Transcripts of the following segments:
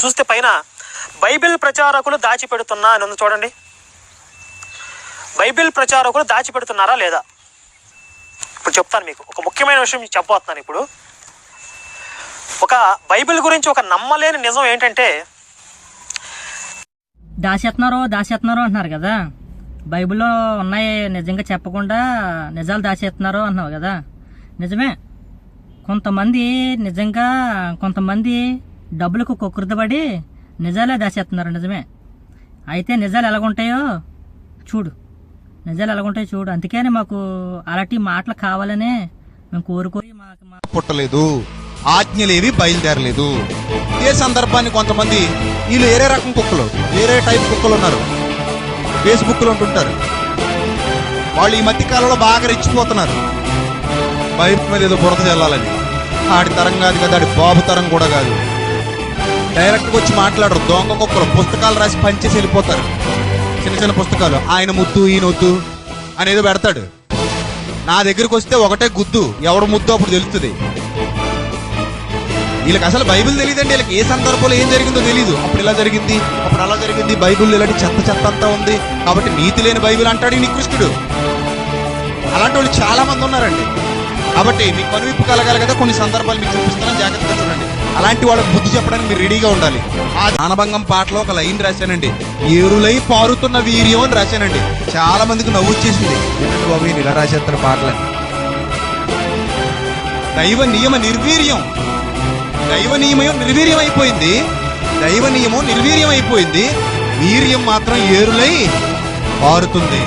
చూస్తే పైన బైబిల్ ప్రచారకులు దాచిపెడుతున్నా అని ఉంది చూడండి. బైబిల్ ప్రచారకులు దాచిపెడుతున్నారా లేదా? ఇప్పుడు చెప్తాను మీకు. ఒక ముఖ్యమైన విషయం చెప్పబోతున్నాను ఇప్పుడు. ఒక బైబిల్ గురించి ఒక నమ్మలేని నిజం ఏంటంటే దాచేస్తున్నారో దాచేస్తున్నారో అంటున్నారు కదా. బైబిల్లో ఉన్నాయి నిజంగా చెప్పకుండా నిజాలు దాచేస్తున్నారు అంటున్నావు కదా. నిజమే. కొంతమంది నిజంగా కొంతమంది డబ్బులకు కుకృతపడి నిజాలే దాచేస్తున్నారు నిజమే. అయితే నిజాలు ఎలాగుంటాయో చూడు. నిజాలు ఎలాగుంటాయో చూడు. అందుకని మాకు అలాంటి మాటలు కావాలనే మేము కోరుకోరి మాకు పుట్టలేదు. ఆజ్ఞలేవి బయలుదేరలేదు. ఇదే సందర్భాన్ని కొంతమంది వీళ్ళు వేరే రకం కుక్కలు వేరే టైప్ కుక్కలు ఉన్నారు. ఫేస్బుక్లో ఉంటుంటారు. వాళ్ళు ఈ మధ్య కాలంలో బాగా రెచ్చిపోతున్నారు. బయట మీద ఏదో బురద చల్లాలని ఆడి తరం కాదు కదా ఆడి బాబు తరం కూడా కాదు. డైరెక్ట్గా వచ్చి మాట్లాడరు. దొంగ కుక్కలు. పుస్తకాలు రాసి పంచేసి వెళ్ళిపోతారు. చిన్న చిన్న పుస్తకాలు. ఆయన ముద్దు ఈయన వద్దు అనేదో పెడతాడు. నా దగ్గరికి వస్తే ఒకటే గుద్దు. ఎవడు ముద్దు అప్పుడు తెలుస్తుంది. వీళ్ళకి అసలు బైబిల్ తెలియదండి. వీళ్ళకి ఏ సందర్భంలో ఏం జరిగిందో తెలియదు అప్పుడు ఇలా జరిగింది? అప్పుడు అలా జరిగింది. బైబిల్ ఇలాంటి చెత్త చెత్త అంతా ఉంది. కాబట్టి నీతి లేని బైబిల్ అంటాడు నికృష్ణుడు అలాంటి వాళ్ళు చాలా మంది ఉన్నారండి. కాబట్టి మీకు కనువిప్పు కలగాలి కదా. కొన్ని సందర్భాలు మీకు చూపిస్తాను జాగ్రత్తగా చూడండి. అలాంటి వాళ్ళకి బుద్ధి చెప్పడానికి మీరు రెడీగా ఉండాలి. ఆ జ్ఞానభంగం పాటలో ఒక లైన్ రాశానండి. ఏరులై పారుతున్న వీర్యం అని రాశానండి. చాలా మందికి నవ్వు వచ్చేసింది. బాబు ఇలా రాసేస్తున్న పాటలని. దైవ నియమ నిర్వీర్యం. దైవ నియమం నిర్వీర్యం అయిపోయింది. దైవ నియమం నిర్వీర్యం అయిపోయింది. వీర్యం మాత్రం ఏరులై పారుతుంది.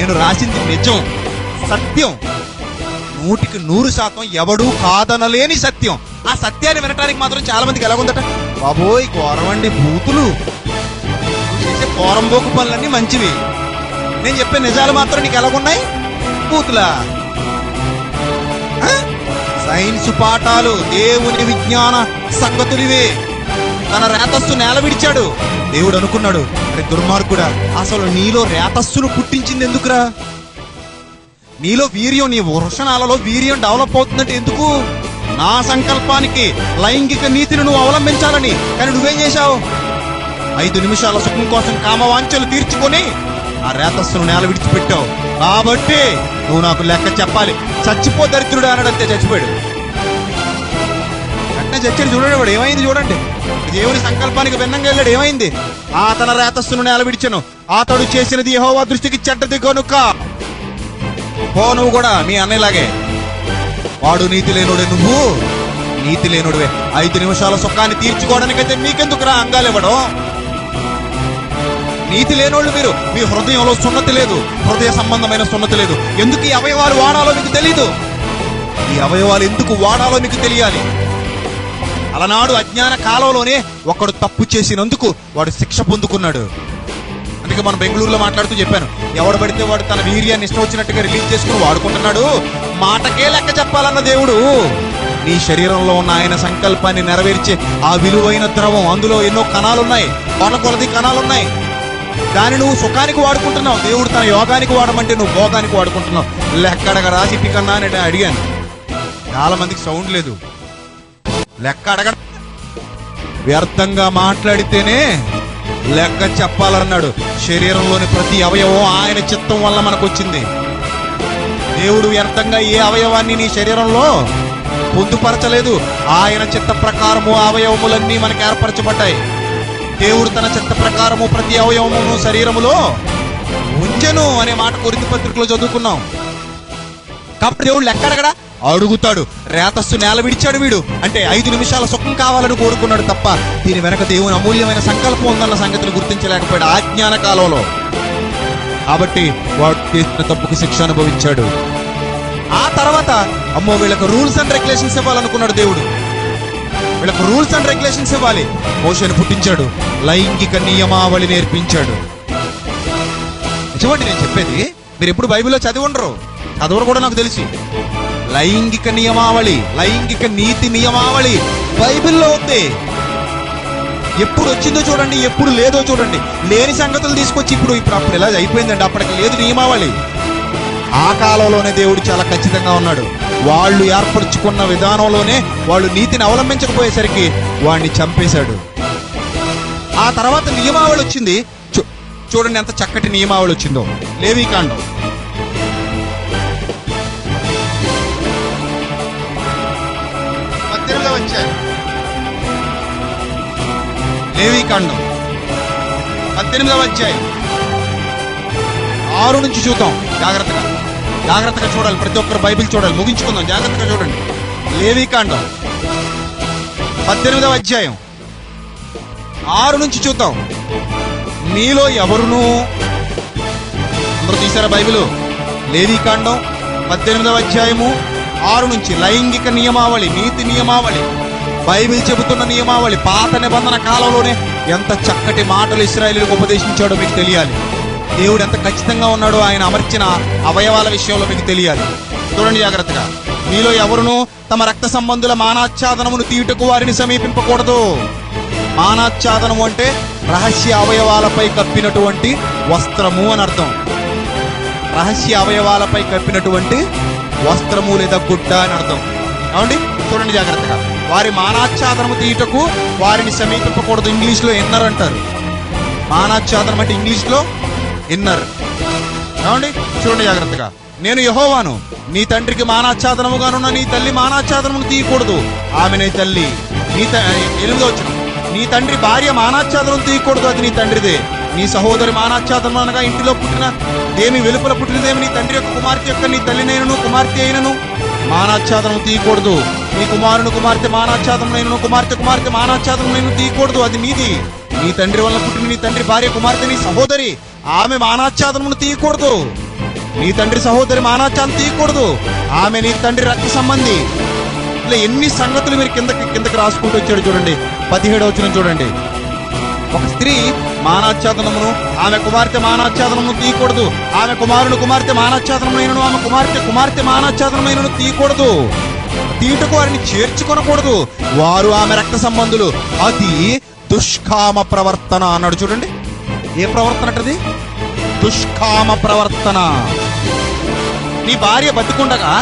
నేను రాసింది నిజం. సత్యం. నూటికి నూరు శాతం ఎవడూ కాదనలేని సత్యం. ఆ సత్యాన్ని వినటానికి మాత్రం చాలా మందికి ఎలాగుందట? బాబోయ్ కోరవండి బూతులు చేసే కోరంబోకు పనులన్నీ మంచివి. నేను చెప్పే నిజాలు మాత్రం నీకు ఎలాగున్నాయి? బూతులా సైన్స్ పాఠాలు దేవుని విజ్ఞాన సంగతులివే. తన రేతస్సు నేల విడిచాడు. దేవుడు అనుకున్నాడు అరే దుర్మార్గుడా అసలు నీలో రేతస్సును పుట్టించింది ఎందుకురా? నీలో వీర్యం నీ వృషణాలలో వీర్యం డెవలప్ అవుతుందంటే ఎందుకు? నా సంకల్పానికి లైంగిక నీతిని నువ్వు అవలంబించాలని. కానీ నువ్వేం చేశావు? ఐదు నిమిషాల సుఖం కోసం కామవాంఛలు తీర్చుకొని ఆ రేతస్సును నేల విడిచిపెట్టావు. కాబట్టి నువ్వు నాకు లెక్క చెప్పాలి. చచ్చిపో దరిద్రుడు అనడంతే చచ్చిపోయాడు. వెంటనే చచ్చాడు చూడండి వాడు. ఏమైంది చూడండి. దేవుని సంకల్పానికి భిన్నంగా వెళ్ళాడు. ఏమైంది? ఆ తన రేతస్సును నేల విడిచను. అతడు చేసినది యహోవా దృష్టికి చెడ్డది కనుక పో నువ్వు కూడా మీ అన్నయ్యలాగే. వాడు నీతి లేనుడే నువ్వు నీతి లేనుడివే. ఐదు నిమిషాల సుఖాన్ని తీర్చుకోవడానికైతే మీకెందుకురా అంగాలు ఇవ్వడం? నీతి లేనోళ్ళు మీరు మీ హృదయంలో సున్నతి లేదు హృదయ సంబంధమైన సున్నతి లేదు. ఎందుకు ఈ అవయవాలు వాడాలో మీకు తెలీదు? ఈ అవయవాలు ఎందుకు వాడాలో మీకు తెలియాలి? అలనాడు అజ్ఞాన కాలంలోనే ఒకడు తప్పు చేసినందుకు వాడు శిక్ష పొందుకున్నాడు. అందుకే మనం బెంగళూరులో మాట్లాడుతూ చెప్పాను ఎవడు పడితే వాడు తన వీర్యాన్ని ఇష్టం వచ్చినట్టుగా రిలీజ్ చేసుకుని వాడుకుంటున్నాడు. మాటకే లెక్క చెప్పాలన్న దేవుడు. నీ శరీరంలో ఉన్న ఆయన సంకల్పాన్ని నెరవేర్చే ఆ విలువైన ద్రవం అందులో ఎన్నో కణాలున్నాయి. కొన కొలది కణాలున్నాయి. దాన్ని నువ్వు సుఖానికి వాడుకుంటున్నావు. దేవుడు తన యోగానికి వాడమంటే నువ్వు భోగానికి వాడుకుంటున్నావు. లెక్కడగ రాసి పికన్నా అని అడిగాను. చాలా మందికి సౌండ్ లేదు. లెక్క అడగ వ్యర్థంగా మాట్లాడితేనే లెక్క చెప్పాలన్నాడు. శరీరంలోని ప్రతి అవయవం ఆయన చిత్తం వల్ల మనకు వచ్చింది దేవుడు వ్యర్థంగా ఏ అవయవాన్ని నీ శరీరంలో పొందుపరచలేదు ఆయన చిత్త ప్రకారము అవయవములన్నీ మనకు ఏర్పరచబడ్డాయి. దేవుడు తన చిత్త ప్రకారము ప్రతి అవయవమును శరీరములో ఉంచెను అనే మాట కొరింది పత్రికలో చదువుకున్నాం. కాబట్టి దేవుడు లెక్క అడుగుతాడు. రేతస్సు నేల విడిచాడు వీడు. అంటే ఐదు నిమిషాల సుఖం కావాలని కోరుకున్నాడు తప్ప దీని వెనక దేవుని అమూల్యమైన సంకల్పం ఉందన్న సంగతిని గుర్తించలేకపోయాడు. ఆజ్ఞాన కాలంలో. కాబట్టి వాడు చేసిన తప్పుకు శిక్ష అనుభవించాడు. ఆ తర్వాత అమ్మో వీళ్ళకు రూల్స్ అండ్ రెగ్యులేషన్స్ ఇవ్వాలనుకున్నాడు దేవుడు. వీళ్ళకు రూల్స్ అండ్ రెగ్యులేషన్స్ ఇవ్వాలి. మోషను పుట్టించాడు. లైంగిక నియమావళి నేర్పించాడు. చూడండి నేను చెప్పేది మీరు ఎప్పుడు బైబిల్లో చదివి ఉండరు. చదవరు కూడా నాకు తెలిసి. లైంగిక నియమావళి లైంగిక నీతి నియమావళి బైబిల్లో ఉంది. ఎప్పుడు వచ్చిందో చూడండి ఎప్పుడు లేదో చూడండి. లేని సంగతులు తీసుకొచ్చి ఇప్పుడు ఇప్పుడు అప్పుడు ఇలా అయిపోయిందండి? అప్పటికి లేదు నియమావళి. ఆ కాలంలోనే దేవుడు చాలా ఖచ్చితంగా ఉన్నాడు. వాళ్ళు ఏర్పరచుకున్న విధానంలోనే వాళ్ళు నీతిని అవలంబించకపోయేసరికి వాడిని చంపేశాడు. ఆ తర్వాత నియమావళి వచ్చింది. చూ- చూడండి ఎంత చక్కటి నియమావళి వచ్చిందో. లేవీకాండం. లేవీకాండం పద్దెనిమిదవ అధ్యాయం. ఆరు నుంచి చూద్దాం. జాగ్రత్తగా. జాగ్రత్తగా చూడాలి. ప్రతి ఒక్కరు బైబిల్ చూడాలి. ముగించుకుందాం. జాగ్రత్తగా చూడండి. లేవీకాండం పద్దెనిమిదవ అధ్యాయం. ఆరు నుంచి చూద్దాం. మీలో ఎవరును అందరూ తీసారా బైబిల్? లేవీకాండం పద్దెనిమిదవ అధ్యాయము ఆరు నుంచి. లైంగిక నియమావళి నీతి నియమావళి. బైబిల్ చెబుతున్న నియమావళి పాత నిబంధన కాలంలోనే ఎంత చక్కటి మాటలు ఇస్రాయలీలకు ఉపదేశించాడో మీకు తెలియాలి. దేవుడు ఎంత ఖచ్చితంగా ఉన్నాడో ఆయన అమర్చిన అవయవాల విషయంలో మీకు తెలియాలి. చూడండి జాగ్రత్తగా. మీలో ఎవరునూ తమ రక్త సంబంధుల మానాచ్ఛాదనమును తీయుటకు వారిని సమీపింపకూడదు. మానాచ్ఛాదనము అంటే రహస్య అవయవాలపై కప్పినటువంటి వస్త్రము అని అర్థం. రహస్య అవయవాలపై కప్పినటువంటి వస్త్రము లేదా గుడ్డ అని అర్థం. ఏమండి? చూడండి జాగ్రత్తగా. వారి మానాచ్ఛాదనము తీయటకు వారిని సమీపింపకూడదు. ఇంగ్లీష్లో ఇన్నర్ అంటారు. మానాచ్ఛాదనం అంటే ఇంగ్లీష్లో ఇన్నర్ ఏమండి? చూడండి జాగ్రత్తగా. నేను యహోవాను. నీ తండ్రికి మానాచ్ఛాదనముగానున్న నీ తల్లి మానాచ్ఛాదనమును తీయకూడదు. ఆమె నీ తల్లి. నీ ఎనిమిదో వచ్చిన నీ తండ్రి భార్య మానాచ్ఛాదనం తీయకూడదు. అది నీ తండ్రిదే. నీ సహోదరి మానాచ్ఛాదనం అనగా ఇంటిలో పుట్టిన దేమి వెలుపల పుట్టినదేమి? నీ తండ్రి యొక్క కుమార్తె యొక్క నీ తల్లినైనను కుమార్తె అయినను. మానాచ్ఛాదనం తీయకూడదు. నీ కుమారుని కుమార్తె మానాచ్ఛాదనమైనను కుమార్తె కుమార్తె మానాచ్ఛాదనమైనను తీయకూడదు. అది నీది నీ తండ్రి వల్ల పుట్టిన నీ తండ్రి భార్య కుమార్తె నీ సహోదరి. ఆమె మానాచ్ఛాదనమును తీయకూడదు. నీ తండ్రి సహోదరి మానాచ్ఛాదనం తీయకూడదు. ఆమె నీ తండ్రి రక్త సంబంధి. ఇట్లా ఎన్ని సంగతులు మీరు కిందకి కిందకి రాసుకుంటూ వచ్చాడు చూడండి. పదిహేడు వచ్చిన చూడండి. ఒక స్త్రీ మానాచ్ఛాదనమును ఆమె కుమార్తె మానాచ్ఛాదనమును తీయకూడదు. ఆమె కుమారుని కుమార్తె మానాచ్ఛాదనమైనను ఆమె కుమార్తె కుమార్తె మానాచ్ఛాదనమైనను తీయకూడదు. తీటకు వారిని చేర్చుకొనకూడదు. వారు ఆమె రక్త సంబంధులు. అది దుష్కామ ప్రవర్తన అన్నాడు చూడండి. ఏ ప్రవర్తన అంటది? దుష్కామ ప్రవర్తన. నీ భార్య బతికుండగా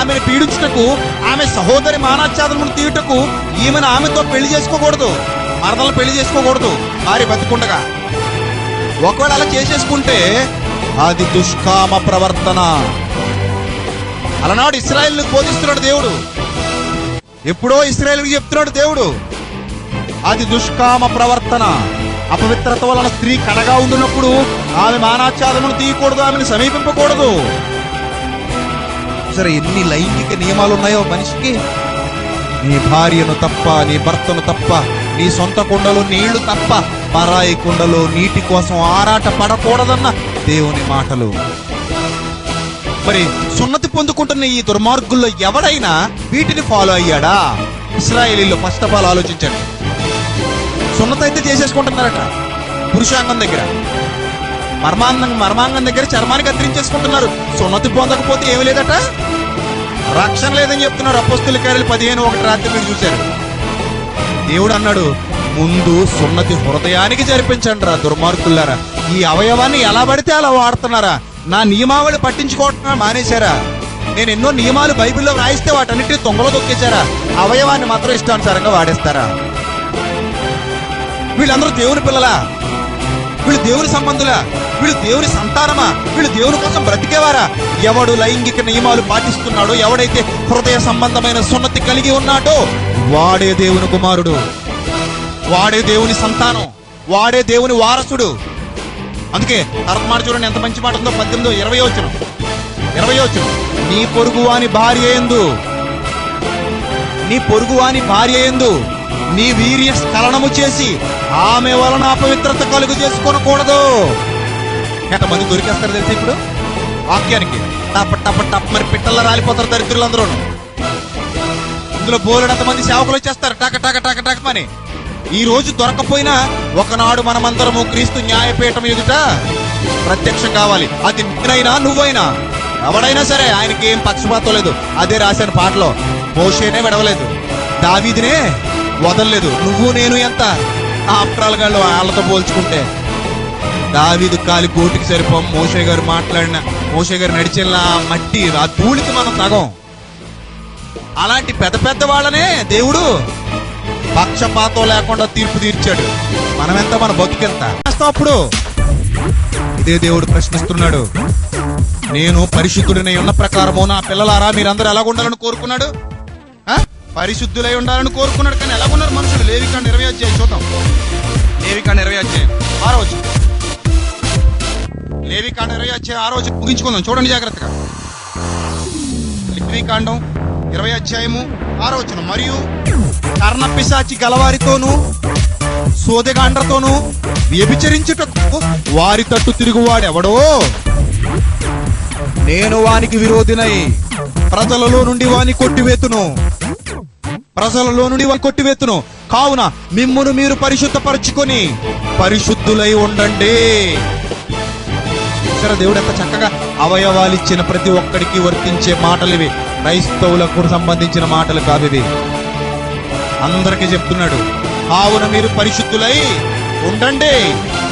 ఆమెను పీడించుటకు ఆమె సహోదరి మానాచ్ఛాదనమును తీయుటకు ఈమెను ఆమెతో పెళ్ళి చేసుకోకూడదు. మరదలు పెళ్ళి చేసుకోకూడదు. భార్య బతికుండగా. ఒకవేళ అలా చేసేసుకుంటే అది దుష్కామ ప్రవర్తన. అలనాడు ఇస్రాయల్ బోధిస్తున్నాడు దేవుడు. ఎప్పుడో ఇస్రాయల్కి చెప్తున్నాడు దేవుడు. అది దుష్కామ ప్రవర్తన. అపవిత్రత వలన స్త్రీ కడగా ఉండినప్పుడు ఆమె మానాచారమును తీయకూడదు ఆమెను సమీపింపకూడదు. సరే ఎన్ని లైంగిక నియమాలు ఉన్నాయో మనిషికి? నీ భార్యను తప్ప నీ భర్తను తప్ప నీ సొంత కుండలో నీళ్ళు తప్ప పరాయి కుండలో నీటి కోసం ఆరాట పడకూడదన్న దేవుని మాటలు. మరి సున్నతి పొందుకుంటున్న ఈ దుర్మార్గుల్లో ఎవడైనా వీటిని ఫాలో అయ్యాడా? ఇస్రాయేలీలో ఫస్ట్ ఆఫ్ ఆల్ ఆలోచించండి. సున్నత అయితే చేసేసుకుంటున్నారట. పురుషాంగం దగ్గర. మర్మాంగం మర్మాంగం దగ్గర చర్మానికి కత్తిరించేసుకుంటున్నారు. సున్నతి పొందకపోతే ఏమి లేదట? రక్షణ లేదని చెప్తున్నారు. అపస్తుల కార్యలు పదిహేను ఒకటి రాత్రి మీరు చూశారు. దేవుడు అన్నాడు ముందు సున్నతి హృదయానికి జరిపించండి రా దుర్మార్గులారా. ఈ అవయవాన్ని ఎలా పడితే అలా వాడుతున్నారా? నా నియమావళి పట్టించుకోవటం మానేశారా? నేను ఎన్నో నియమాలు బైబిల్లో రాయిస్తే వాటన్నిటిని తొంగలో తొక్కేశారా? అవయవాన్ని మాత్రం ఇష్టానుసారంగా వాడేస్తారా? వీళ్ళందరూ దేవుని పిల్లలా? వీళ్ళు దేవుని సంబంధులా? వీళ్ళు దేవుని సంతానమా? వీళ్ళు దేవుని కోసం బ్రతికేవారా? ఎవడు లైంగిక నియమాలు పాటిస్తున్నాడో ఎవడైతే హృదయ సంబంధమైన సున్నతి కలిగి ఉన్నాడో వాడే దేవుని కుమారుడు. వాడే దేవుని సంతానం. వాడే దేవుని వారసుడు. అందుకే తర్వాత చూడండి ఎంత మంచి మాట ఉందో. పద్దెనిమిదో ఇరవై వచ్చిన ఇరవై వచ్చిన నీ పొరుగువాని భార్య ఎందు. నీ పొరుగువాని భార్య ఎందు నీ వీర్య స్ఖలనము చేసి ఆమె వలన అపవిత్రత కలుగు చేసుకోనకూడదు. ఎంతమంది దొరికేస్తారు తెలిసి ఇప్పుడు? వాక్యానికి. టప టప టప్ మరి పిట్టల్లో రాలిపోతారు దరిద్రులందరూ అందులో బోలెడంత మంది సేవకులు వచ్చేస్తారు. టక టక టక టక పని. ఈ రోజు దొరకపోయినా ఒకనాడు మనమందరము క్రీస్తు న్యాయపీఠం ఎదుట ప్రత్యక్షం కావాలి. అది నేనైనా నువ్వైనా. ఎవడైనా సరే ఆయనకి ఏం పక్షపాతం లేదు. అదే రాశాను పాటలో. మోషేనే విడవలేదు. దావీదినే వదలలేదు. నువ్వు నేను ఎంత? ఆప్రాలు గాళ్ళు వాళ్ళతో పోల్చుకుంటే. దావీదు కాలి గోటికి సరిపోం. మోషే గారు మాట్లాడిన మోషే గారు నడిచిన మట్టి ఆ ధూళికి మనం తగం. అలాంటి పెద్ద పెద్ద వాళ్ళనే దేవుడు పక్షపాతం లేకుండా తీర్పు తీర్చాడు. మనమెంత మన బతుకెంత? అప్పుడు ఇదే దేవుడు ప్రశ్నిస్తున్నాడు. నేను పరిశుద్ధుడినై ఉన్న ప్రకారము నా పిల్లలారా మీరందరూ ఎలా ఉండాలని కోరుకున్నాడు? ఆ? పరిశుద్ధులై ఉండాలని కోరుకున్నాడు కానీ ఎలా ఉన్నారు మనుషులు లేవికాండ ఇరవై అధ్యాయం చూద్దాం. లేవికాండ ఇరవై అధ్యాయం. ఆ రోజు. లేవికాండ ఇరవై అధ్యాయం ఆ రోజు ముగించుకుందాం. చూడండి జాగ్రత్తగా. లేవికాండం ఇరవై అధ్యాయము ఆరోచన మరియు కర్ణపిశాచి గలవారితోనూ సోదెగాండ్రతోనూ వ్యభిచరించుటకు వారి తట్టు తిరుగువాడెవడో? నేను వానికి విరోధినై ప్రజలలో నుండి వాని కొట్టివేతును. ప్రజలలో నుండి వాని కొట్టివేతును. కావున మిమ్మును మీరు పరిశుద్ధపరచుకొని పరిశుద్ధులై ఉండండి. దేవుడు ఎంత చక్కగా అవయవాలు ఇచ్చిన ప్రతి ఒక్కడికి వర్తించే మాటలు ఇవి క్రైస్తవులకు సంబంధించిన మాటలు కాదు ఇది అందరికీ చెప్తున్నాడు కావున మీరు పరిశుద్ధులై ఉండండి.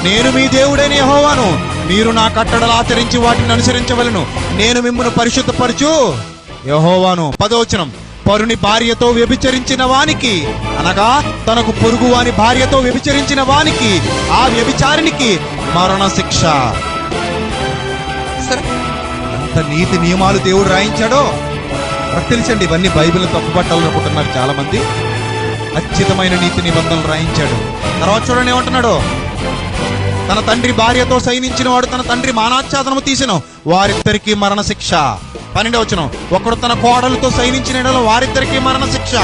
నేను మీ దేవుడైన యెహోవాను. మీరు నా కట్టడలు ఆచరించి వాటిని అనుసరించవలను. నేను మిమ్మల్ని పరిశుద్ధపరచు యహోవాను. పదవచనం పరుని భార్యతో వ్యభిచరించిన వానికి అనగా తనకు పొరుగు వాని భార్యతో వ్యభిచరించిన వానికి ఆ వ్యభిచారినికి మరణ శిక్ష ఎంత నీతి నియమాలు దేవుడు రాయించాడో. నాకు తెలిసండి ఇవన్నీ బైబిల్ తప్పుపట్టాలనుకుంటున్నారు చాలా మంది ఖచ్చితమైన నీతి నిబంధనలు రాయించాడు. తర్వాత చూడండి ఏమంటున్నాడు? తన తండ్రి భార్యతో సైనించిన వాడు తన తండ్రి మానాచ్ఛాదనము తీసిన. వారిద్దరికి మరణశిక్ష. పన్నెండవ ఒకడు తన కోడలతో సైనించిన యెడల వారిద్దరికి మరణశిక్ష.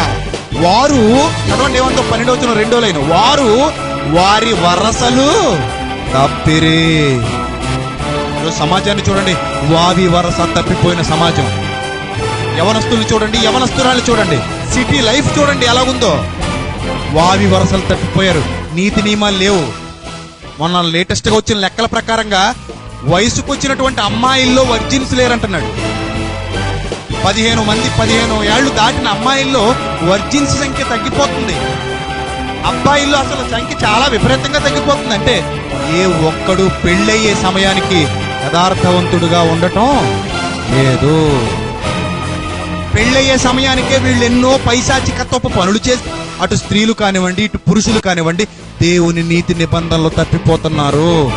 వారు చదవండి ఏమంటో పన్నెండవ వచ్చిన రెండో లైన్. వారు వారి వరసలు తప్పిరే. సమాజాన్ని చూడండి వావి వరస తప్పిపోయిన సమాజం. యవనస్తులు చూడండి యవనస్తురాలు చూడండి. సిటీ లైఫ్ చూడండి ఎలాగుందో. వావి వరసలు తప్పిపోయారు. నీతి నియమాలు లేవు. మొన్న లేటెస్ట్గా వచ్చిన లెక్కల ప్రకారంగా వయసుకు వచ్చినటువంటి అమ్మాయిల్లో వర్జిన్స్ లేరంటున్నాడు. పదిహేను మంది పదిహేను ఏళ్ళు దాటిన అమ్మాయిల్లో వర్జిన్స్ సంఖ్య తగ్గిపోతుంది. అబ్బాయిల్లో అసలు సంఖ్య చాలా విపరీతంగా తగ్గిపోతుంది. అంటే ఏ ఒక్కడు పెళ్ళయ్యే సమయానికి యథార్థవంతుడుగా ఉండటం లేదు. పెళ్ళయ్యే సమయానికే వీళ్ళు ఎన్నో పైశాచికత్వపు పనులు చేసి అటు స్త్రీలు కానివ్వండి ఇటు పురుషులు కానివ్వండి దేవుని నీతి నిబంధనలు తప్పిపోతున్నారు.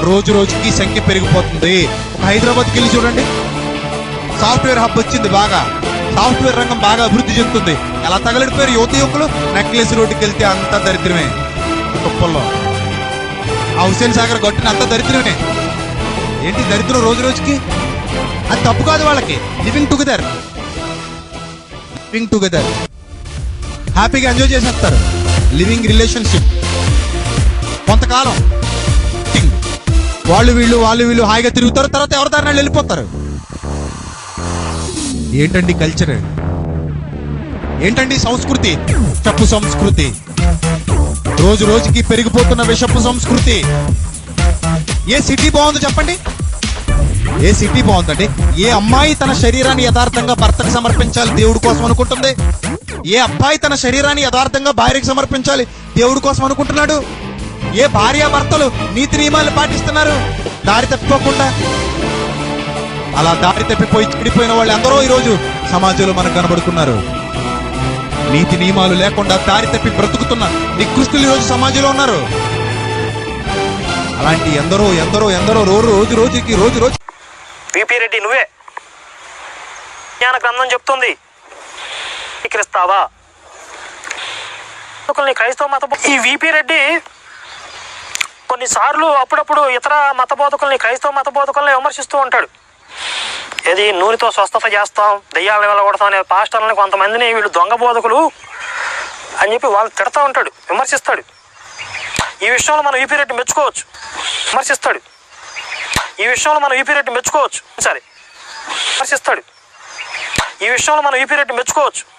రోజు రోజుకి సంఖ్య పెరిగిపోతుంది. ఒక హైదరాబాద్కి వెళ్ళి చూడండి. సాఫ్ట్వేర్ హబ్ వచ్చింది బాగా. సాఫ్ట్వేర్ రంగం బాగా అభివృద్ధి చెందుతుంది. ఎలా తగలడిపోయారు యువత యువకులు? నెక్లెస్ రోడ్డుకి వెళ్తే అంతా దరిద్రమే. కుప్పల్లో. ఆ హుసేన్ సాగర్ గట్టున అంతా దరిద్రమే. ఏంటి దరిద్రం రోజు రోజుకి? అది తప్పు కాదు వాళ్ళకి. Living together. లివింగ్ టుగెదర్ హ్యాపీగా ఎంజాయ్ చేసేస్తారు. లివింగ్ రిలేషన్షిప్ కొంతకాలం. వాళ్ళు వీళ్ళు వాళ్ళు వీళ్ళు హాయిగా తిరుగుతారు తర్వాత ఎవరిదారిన వెళ్ళిపోతారు. ఏంటండి కల్చర్ ఏంటండి సంస్కృతి? చప్పు సంస్కృతి. రోజు రోజుకి పెరిగిపోతున్న విషపు సంస్కృతి. ఏ సిటీ బాగుందో చెప్పండి? ఏ సిటీ బాగుందండి? ఏ అమ్మాయి తన శరీరాన్ని యథార్థంగా భర్తకు సమర్పించాలి? దేవుడి కోసం అనుకుంటుంది. ఏ అబ్బాయి తన శరీరాన్ని యథార్థంగా భార్యకి సమర్పించాలి? దేవుడి కోసం అనుకుంటున్నాడు. ఏ భార్య భర్తలు నీతి నియమాలు పాటిస్తున్నారు? దారి తప్పుకోకుండా అలా దారి తప్పిపోయి చెడిపోయిన వాళ్ళు ఎందరో ఈరోజు సమాజంలో మనకు కనబడుతున్నారు. నీతి నియమాలు లేకుండా దారి తప్పి బ్రతుకుతున్న నికృష్టులు ఈరోజు సమాజంలో ఉన్నారు. అలాంటి ఎందరో ఎందరో ఎందరో రోజు రోజు రోజుకి రోజు రోజు విపి రెడ్డి నువ్వే. జ్ఞాన గ్రంథం చెప్తుంది క్రిస్తావా క్రైస్తవ మత ఈ విపి రెడ్డి కొన్నిసార్లు అప్పుడప్పుడు ఇతర మత బోధకుల్ని క్రైస్తవ మత బోధకుల్ని విమర్శిస్తూ ఉంటాడు. ఏది నూనెతో స్వస్థత చేస్తాం దెయ్యాలను వెళ్ళగొడతాం అనే పాస్టర్లని కొంతమందిని వీళ్ళు దొంగ బోధకులు అని చెప్పి వాళ్ళు తిడతా ఉంటాడు విమర్శిస్తాడు. ఈ విషయంలో మనం ఈపీ రెడ్డి మెచ్చుకోవచ్చు విమర్శిస్తాడు. ఈ విషయంలో మనం ఈపీ రెడ్డి మెచ్చుకోవచ్చు. సరే. విమర్శిస్తాడు ఈ విషయంలో మనం ఈపీ రెడ్డి మెచ్చుకోవచ్చు.